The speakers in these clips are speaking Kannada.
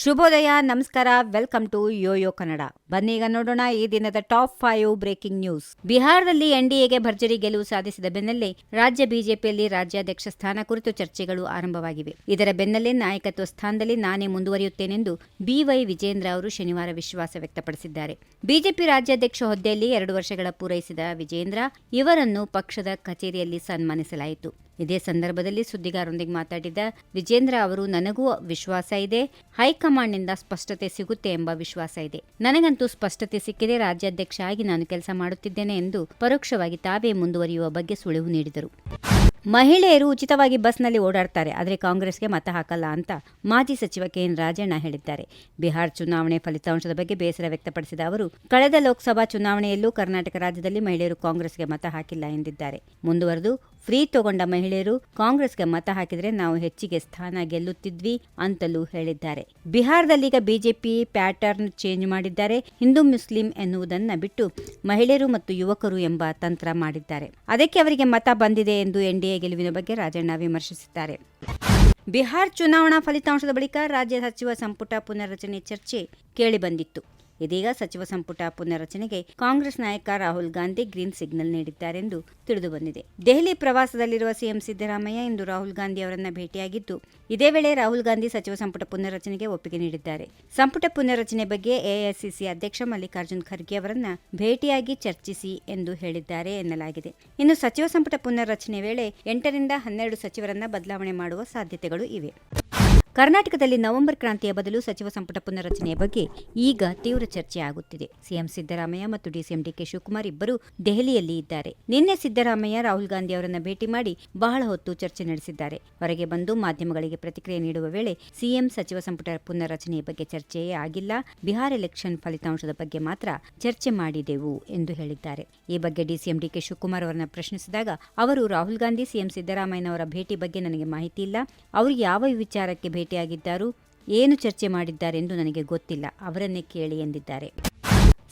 ಶುಭೋದಯ, ನಮಸ್ಕಾರ, ವೆಲ್ಕಮ್ ಟು ಯೋಯೋ ಕನ್ನಡ. ಬನ್ನೀಗ ನೋಡೋಣ ಈ ದಿನದ ಟಾಪ್ ಫೈವ್ ಬ್ರೇಕಿಂಗ್ ನ್ಯೂಸ್. ಬಿಹಾರದಲ್ಲಿ ಎನ್ಡಿಎಗೆ ಭರ್ಜರಿ ಗೆಲುವು ಸಾಧಿಸಿದ ಬೆನ್ನಲ್ಲೇ ರಾಜ್ಯ ಬಿಜೆಪಿಯಲ್ಲಿ ರಾಜ್ಯಾಧ್ಯಕ್ಷ ಸ್ಥಾನ ಕುರಿತು ಚರ್ಚೆಗಳು ಆರಂಭವಾಗಿವೆ. ಇದರ ಬೆನ್ನಲ್ಲೇ ನಾಯಕತ್ವ ಸ್ಥಾನದಲ್ಲಿ ನಾನೇ ಮುಂದುವರಿಯುತ್ತೇನೆಂದು ಬಿವೈ ವಿಜೇಂದ್ರ ಅವರು ಶನಿವಾರ ವಿಶ್ವಾಸ ವ್ಯಕ್ತಪಡಿಸಿದ್ದಾರೆ. ಬಿಜೆಪಿ ರಾಜ್ಯಾಧ್ಯಕ್ಷ ಹುದ್ದೆಯಲ್ಲಿ ಎರಡು ವರ್ಷಗಳ ಪೂರೈಸಿದ ವಿಜೇಂದ್ರ, ಇವರನ್ನು ಪಕ್ಷದ ಕಚೇರಿಯಲ್ಲಿ ಸನ್ಮಾನಿಸಲಾಯಿತು. ಇದೇ ಸಂದರ್ಭದಲ್ಲಿ ಸುದ್ದಿಗಾರರೊಂದಿಗೆ ಮಾತಾಡಿದ ವಿಜೇಂದ್ರ ಅವರು, ನನಗೂ ವಿಶ್ವಾಸ ಇದೆ, ಹೈಕಮಾಂಡ್ನಿಂದ ಸ್ಪಷ್ಟತೆ ಸಿಗುತ್ತೆ ಎಂಬ ವಿಶ್ವಾಸ ಇದೆ. ನನಗಂತೂ ಸ್ಪಷ್ಟತೆ ಸಿಕ್ಕಿದೆ, ರಾಜ್ಯಾಧ್ಯಕ್ಷ ಆಗಿ ನಾನು ಕೆಲಸ ಮಾಡುತ್ತಿದ್ದೇನೆ ಎಂದು ಪರೋಕ್ಷವಾಗಿ ತಾವೇ ಮುಂದುವರಿಯುವ ಬಗ್ಗೆ ಸುಳಿವು ನೀಡಿದರು. ಮಹಿಳೆಯರು ಉಚಿತವಾಗಿ ಬಸ್ನಲ್ಲಿ ಓಡಾಡ್ತಾರೆ, ಆದರೆ ಕಾಂಗ್ರೆಸ್ಗೆ ಮತ ಹಾಕಲ್ಲ ಅಂತ ಮಾಜಿ ಸಚಿವ ಕೆಎನ್ ರಾಜಣ್ಣ ಹೇಳಿದ್ದಾರೆ. ಬಿಹಾರ್ ಚುನಾವಣೆ ಫಲಿತಾಂಶದ ಬಗ್ಗೆ ಬೇಸರ ವ್ಯಕ್ತಪಡಿಸಿದ ಅವರು, ಕಳೆದ ಲೋಕಸಭಾ ಚುನಾವಣೆಯಲ್ಲೂ ಕರ್ನಾಟಕ ರಾಜ್ಯದಲ್ಲಿ ಮಹಿಳೆಯರು ಕಾಂಗ್ರೆಸ್ಗೆ ಮತ ಹಾಕಿಲ್ಲ ಎಂದಿದ್ದಾರೆ. ಮುಂದುವರೆದು ಫ್ರೀ ತಗೊಂಡ ಮಹಿಳೆಯರು ಕಾಂಗ್ರೆಸ್ಗೆ ಮತ ಹಾಕಿದ್ರೆ ನಾವು ಹೆಚ್ಚಿಗೆ ಸ್ಥಾನ ಗೆಲ್ಲುತ್ತಿದ್ವಿ ಅಂತಲೂ ಹೇಳಿದ್ದಾರೆ. ಬಿಹಾರದಲ್ಲಿ ಈಗ ಬಿಜೆಪಿ ಪ್ಯಾಟರ್ನ್ ಚೇಂಜ್ ಮಾಡಿದ್ದಾರೆ. ಹಿಂದೂ ಮುಸ್ಲಿಂ ಎನ್ನುವುದನ್ನು ಬಿಟ್ಟು ಮಹಿಳೆಯರು ಮತ್ತು ಯುವಕರು ಎಂಬ ತಂತ್ರ ಮಾಡಿದ್ದಾರೆ. ಅದಕ್ಕೆ ಅವರಿಗೆ ಮತ ಬಂದಿದೆ ಎಂದು ಎನ್ಡಿಎ ಗೆಲುವಿನ ಬಗ್ಗೆ ರಾಜಣ್ಣ ವಿಮರ್ಶಿಸಿದ್ದಾರೆ. ಬಿಹಾರ್ ಚುನಾವಣಾ ಫಲಿತಾಂಶದ ಬಳಿಕ ರಾಜ್ಯ ಸಚಿವ ಸಂಪುಟ ಪುನರ್ರಚನೆ ಚರ್ಚೆ ಕೇಳಿಬಂದಿತ್ತು ಇದೀಗ ಸಚಿವ ಸಂಪುಟ ಪುನರ್ರಚನೆಗೆ ಕಾಂಗ್ರೆಸ್ ನಾಯಕ ರಾಹುಲ್ ಗಾಂಧಿ ಗ್ರೀನ್ ಸಿಗ್ನಲ್ ನೀಡಿದ್ದಾರೆಂದು ತಿಳಿದುಬಂದಿದೆ ದೆಹಲಿ ಪ್ರವಾಸದಲ್ಲಿರುವ ಸಿಎಂ ಸಿದ್ದರಾಮಯ್ಯ ಇಂದು ರಾಹುಲ್ ಗಾಂಧಿ ಅವರನ್ನ ಭೇಟಿಯಾಗಿದ್ದು, ಇದೇ ವೇಳೆ ರಾಹುಲ್ ಗಾಂಧಿ ಸಚಿವ ಸಂಪುಟ ಪುನರ್ರಚನೆಗೆ ಒಪ್ಪಿಗೆ ನೀಡಿದ್ದಾರೆ. ಸಂಪುಟ ಪುನರ್ರಚನೆ ಬಗ್ಗೆ ಎಐಸಿಸಿ ಅಧ್ಯಕ್ಷ ಮಲ್ಲಿಕಾರ್ಜುನ್ ಖರ್ಗೆ ಅವರನ್ನ ಭೇಟಿಯಾಗಿ ಚರ್ಚಿಸಿ ಎಂದು ಹೇಳಿದ್ದಾರೆ ಎನ್ನಲಾಗಿದೆ. ಇನ್ನು ಸಚಿವ ಸಂಪುಟ ಪುನರ್ರಚನೆ ವೇಳೆ ಎಂಟರಿಂದ ಹನ್ನೆರಡು ಸಚಿವರನ್ನ ಬದಲಾವಣೆ ಮಾಡುವ ಸಾಧ್ಯತೆಗಳು ಇವೆ. ಕರ್ನಾಟಕದಲ್ಲಿ ನವೆಂಬರ್ ಕ್ರಾಂತಿಯ ಬದಲು ಸಚಿವ ಸಂಪುಟ ಪುನರ್ರಚನೆಯ ಬಗ್ಗೆ ಈಗ ತೀವ್ರ ಚರ್ಚೆ ಆಗುತ್ತಿದೆ. ಸಿಎಂ ಸಿದ್ದರಾಮಯ್ಯ ಮತ್ತು ಡಿಸಿಎಂ ಡಿಕೆ ಶಿವಕುಮಾರ್ ಇಬ್ಬರು ದೆಹಲಿಯಲ್ಲಿ ಇದ್ದಾರೆ. ನಿನ್ನೆ ಸಿದ್ದರಾಮಯ್ಯ, ರಾಹುಲ್ ಗಾಂಧಿ ಅವರನ್ನು ಭೇಟಿ ಮಾಡಿ ಬಹಳ ಹೊತ್ತು ಚರ್ಚೆ ನಡೆಸಿದ್ದಾರೆ. ಹೊರಗೆ ಬಂದು ಮಾಧ್ಯಮಗಳಿಗೆ ಪ್ರತಿಕ್ರಿಯೆ ನೀಡುವ ವೇಳೆ ಸಿಎಂ ಸಚಿವ ಸಂಪುಟ ಪುನರ್ರಚನೆಯ ಬಗ್ಗೆ ಚರ್ಚೆಯೇ ಆಗಿಲ್ಲ. ಬಿಹಾರ್ ಎಲೆಕ್ಷನ್ ಫಲಿತಾಂಶದ ಬಗ್ಗೆ ಮಾತ್ರ ಚರ್ಚೆ ಮಾಡಿದೆವು ಎಂದು ಹೇಳಿದ್ದಾರೆ. ಈ ಬಗ್ಗೆ ಡಿಸಿಎಂ ಡಿಕೆ ಶಿವಕುಮಾರ್ ಅವರನ್ನು ಪ್ರಶ್ನಿಸಿದಾಗ ಅವರು, ರಾಹುಲ್ ಗಾಂಧಿ, ಸಿಎಂ ಸಿದ್ದರಾಮಯ್ಯನವರ ಭೇಟಿ ಬಗ್ಗೆ ನನಗೆ ಮಾಹಿತಿ ಇಲ್ಲ. ಅವರು ಯಾವ ವಿಚಾರಕ್ಕೆ ಭೇಟಿಯಾಗಿದ್ದಾರು ಏನು ಚರ್ಚೆ ಮಾಡಿದ್ದಾರೆಂದು ನನಗೆ ಗೊತ್ತಿಲ್ಲ. ಅವರನ್ನೇ ಕೇಳಿ ಎಂದಿದ್ದಾರೆ.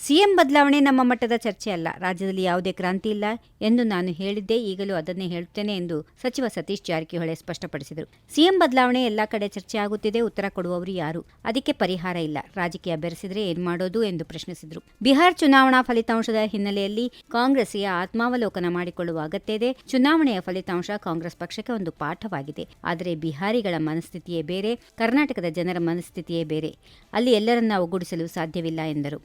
ಸಿಎಂ ಬದಲಾವಣೆ ನಮ್ಮ ಮಟ್ಟದ ಚರ್ಚೆ ಅಲ್ಲ. ರಾಜ್ಯದಲ್ಲಿ ಯಾವುದೇ ಕ್ರಾಂತಿ ಇಲ್ಲ ಎಂದು ನಾನು ಹೇಳಿದ್ದೆ ಈಗಲೂ ಅದನ್ನೇ ಹೇಳುತ್ತೇನೆ ಎಂದು ಸಚಿವ ಸತೀಶ್ ಜಾರಕಿಹೊಳಿ ಸ್ಪಷ್ಟಪಡಿಸಿದರು. ಸಿಎಂ ಬದಲಾವಣೆ ಎಲ್ಲ ಕಡೆ ಚರ್ಚೆ ಆಗುತ್ತಿದೆ, ಉತ್ತರ ಕೊಡುವವರು ಯಾರು? ಅದಕ್ಕೆ ಪರಿಹಾರ ಇಲ್ಲ. ರಾಜಕೀಯ ಬೆರೆಸಿದ್ರೆ ಏನ್ ಮಾಡೋದು ಎಂದು ಪ್ರಶ್ನಿಸಿದರು. ಬಿಹಾರ್ ಚುನಾವಣಾ ಫಲಿತಾಂಶದ ಹಿನ್ನೆಲೆಯಲ್ಲಿ ಕಾಂಗ್ರೆಸ್ಸಿಗೆ ಆತ್ಮಾವಲೋಕನ ಮಾಡಿಕೊಳ್ಳುವ ಅಗತ್ಯ ಇದೆ ಚುನಾವಣೆಯ ಫಲಿತಾಂಶ ಕಾಂಗ್ರೆಸ್ ಪಕ್ಷಕ್ಕೆ ಒಂದು ಪಾಠವಾಗಿದೆ. ಆದರೆ ಬಿಹಾರಿಗಳ ಮನಸ್ಥಿತಿಯೇ ಬೇರೆ, ಕರ್ನಾಟಕದ ಜನರ ಮನಸ್ಥಿತಿಯೇ ಬೇರೆ. ಅಲ್ಲಿ ಎಲ್ಲರನ್ನ ಒಗ್ಗೂಡಿಸಲು ಸಾಧ್ಯವಿಲ್ಲ ಎಂದರು.